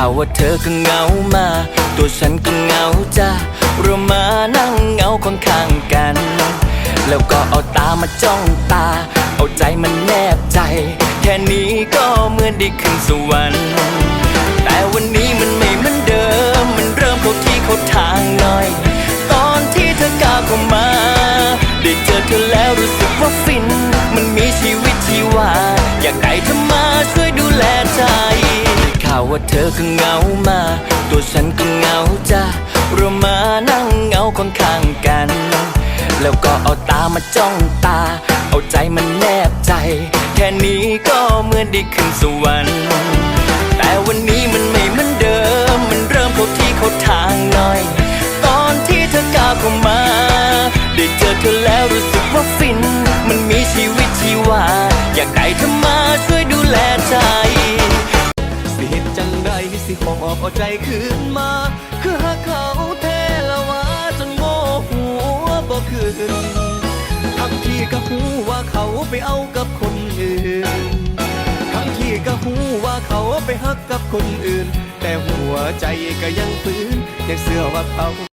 ข่าวว่าเธอก็เหงามา ตัวฉันก็เหงาจ้าเรามานั่งเหงาข้างข้างๆกัน แล้วก็เอาตามาจ้องตา เอาใจมันแนบใจ แค่นี้ก็เหมือนได้ขึ้นสวรรค์แต่วันนี้มันไม่เหมือนเดิม มันเริ่มเข้าที่เข้าทางหน่อย ตอนที่เธอก้าวเข้ามา ได้เจอเธอแล้วรู้สึกว่าฟิน มันมีชีวิต วว่าเธอก็เหงามา ตัวฉันก็เหงาจ้าเรามานั่งเหงาข้างข้างๆกัน แล้วก็เอาตามาจ้องตา เอาใจมันแนบใจ แค่นี้ก็เหมือนได้ขึ้นสวรรค์แต่วันนี้มันไม่เหมือนเดิม มันเริ่มเข้าที่เข้าทางหน่อย ตอนที่เธอก้าวเข้ามา ได้เจอเธอแล้วรู้สึกว่าฟิน มันมีชีวิตชีวา อยากได้เธอมาช่วยดูแลใจ งใดสิหอกเอาใจคืนมา คือหากเขาเทละวาจนโง่หัวบ่คืนทั้งที่ก็หูว่าเขาไปเอากับคนอื่น ทั้งที่ก็หูว่าเขาไปฮักกับคนอื่น แต่หัวใจก็ยังฟื้นยังเสื่อว่าเขา